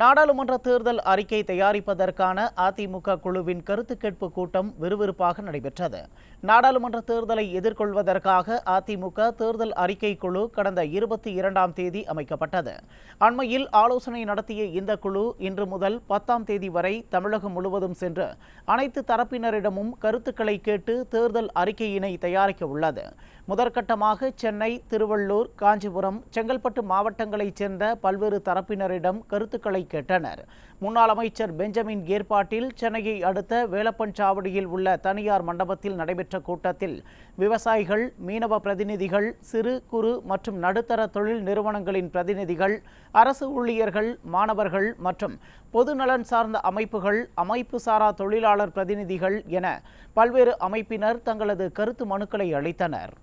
நாடாளுமன்ற தேர்தல் அறிக்கை தயாரிப்பதற்கான அதிமுக குழுவின் கருத்து கேட்பு கூட்டம் விறுவிறுப்பாக நடைபெற்றது. நாடாளுமன்ற தேர்தலை எதிர்கொள்வதற்காக அதிமுக தேர்தல் அறிக்கை குழு கடந்த இருபத்தி இரண்டாம் தேதி அமைக்கப்பட்டது. அண்மையில் ஆலோசனை நடத்திய இந்த குழு இன்று முதல் பத்தாம் தேதி வரை தமிழகம் முழுவதும் சென்று அனைத்து தரப்பினரிடமும் கருத்துக்களை கேட்டு தேர்தல் அறிக்கையினை தயாரிக்க உள்ளது. முதற்கட்டமாக சென்னை திருவள்ளூர் காஞ்சிபுரம் செங்கல்பட்டு மாவட்டங்களைச் சேர்ந்த பல்வேறு தரப்பினரிடம் கருத்துக்களை கேட்டனர். முன்னாள் அமைச்சர் பெஞ்சமின் ஏற்பாட்டில் சென்னையை அடுத்த வேலப்பன் சாவடியில் உள்ள தனியார் மண்டபத்தில் நடைபெற்ற கூட்டத்தில் விவசாயிகள் மீனவ பிரதிநிதிகள் சிறு குறு மற்றும் நடுத்தர தொழில் நிறுவனங்களின் பிரதிநிதிகள் அரசு ஊழியர்கள் மாணவர்கள் மற்றும் பொதுநலன் சார்ந்த அமைப்புகள் அமைப்பு சாரா தொழிலாளர் பிரதிநிதிகள் என பல்வேறு அமைப்பினர் தங்களது கருத்து மனுக்களை அளித்தனர்.